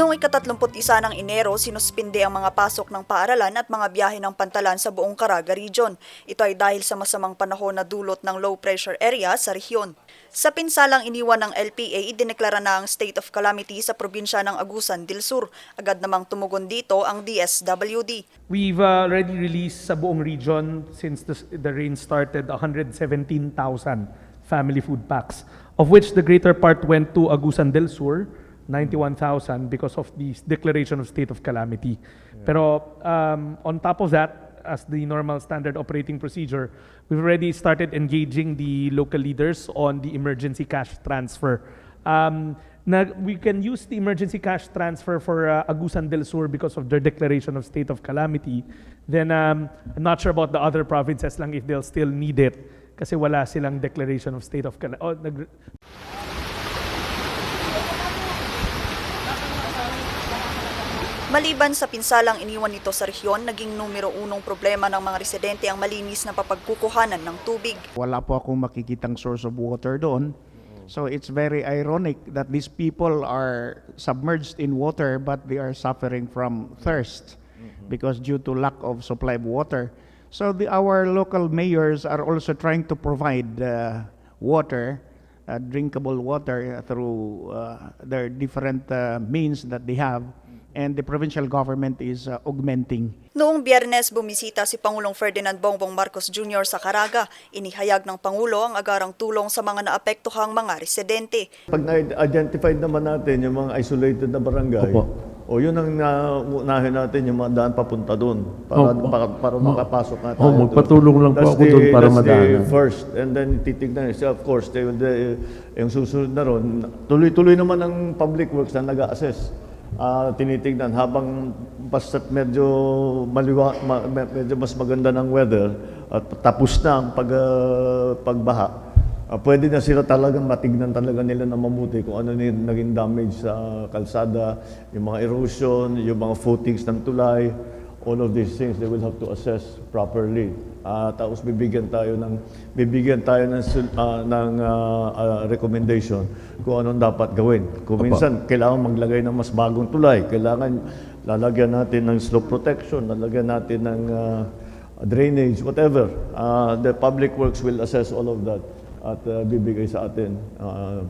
Noong ikatatlumput-isa ng Enero, sinuspinde ang mga pasok ng paaralan at mga biyahe ng pantalan sa buong Caraga Region. Ito ay dahil sa masamang panahon na dulot ng low pressure area sa rehiyon. Sa pinsalang iniwan ng LPA, idineklara na ang state of calamity sa probinsya ng Agusan del Sur. Agad namang tumugon dito ang DSWD. We've already released sa buong region since the, the rain started 117,000 family food packs, of which the greater part went to Agusan del Sur, 91,000 because of the declaration of state of calamity. Pero um, on top of that, as the normal standard operating procedure, we've already started engaging the local leaders on the emergency cash transfer. Um, na we can use the emergency cash transfer for uh, Agusan del Sur because of their declaration of state of calamity. Then um, I'm not sure about the other provinces lang if they'll still need it kasi wala silang declaration of state of calamity. Oh, Maliban sa pinsalang iniwan nito sa rehiyon, naging numero unong problema ng mga residente ang malinis na papagkukuhanan ng tubig. Wala po akong makikitang source of water doon. So it's very ironic that these people are submerged in water but they are suffering from thirst because due to lack of supply of water. So the, our local mayors are also trying to provide uh, water, uh, drinkable water through uh, their different uh, means that they have and the provincial government is uh, augmenting Noong biyernes, bumisita si Pangulong Ferdinand Bongbong Marcos Jr. sa Caraga. Inihayag ng Pangulo ang agarang tulong sa mga naapektuhang mga residente. Pag na-identified naman natin yung mga isolated na barangay, Opo. O yun ang naunahin natin yung mga daan papunta doon para, Opo. para, para makapasok na tayo. Oh, doon. magpatulong lang po That's ako doon para that's madaanan. the first. And then titignan, so of course, they will, the, yung susunod na ron, tuloy-tuloy naman ang public works na nag-assess. Ah, tinitignan habang basta't medyo maliwa, ma- me- medyo mas maganda ng weather at tapos na ang pag, ah, pagbaha, Ah, pwede na sila talagang matignan talaga nila na mabuti kung ano yung naging damage sa kalsada, yung mga erosion, yung mga footings ng tulay, all of these things they will have to assess properly. Ah, tapos bibigyan tayo ng bibigyan tayo ng ah, ng ah, ah, recommendation kung anong dapat gawin. Kung minsan kailangan maglagay ng mas bagong tulay, kailangan lalagyan natin ng slope protection, lalagyan natin ng ah, drainage, whatever. Uh, the public works will assess all of that at uh, bibigay sa atin uh,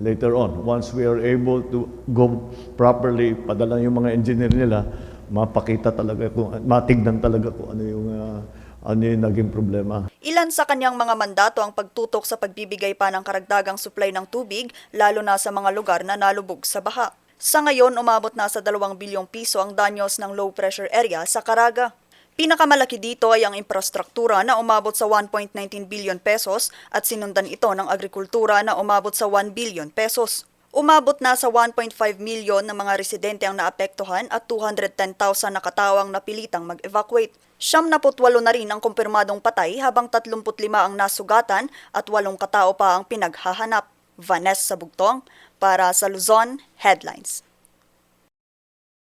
later on. Once we are able to go properly, padala yung mga engineer nila, mapakita talaga kung, matignan talaga kung ano yung, uh, ano yung naging problema. Ilan sa kanyang mga mandato ang pagtutok sa pagbibigay pa ng karagdagang supply ng tubig, lalo na sa mga lugar na nalubog sa baha. Sa ngayon, umabot na sa 2 bilyong piso ang danyos ng low pressure area sa Caraga. Pinakamalaki dito ay ang infrastruktura na umabot sa 1.19 billion pesos at sinundan ito ng agrikultura na umabot sa 1 billion pesos. Umabot na sa 1.5 milyon ng mga residente ang naapektuhan at 210,000 na katawang napilitang mag-evacuate. Siyam na na rin ang kumpirmadong patay habang 35 ang nasugatan at 8 katao pa ang pinaghahanap. Vanessa Bugtong para sa Luzon Headlines.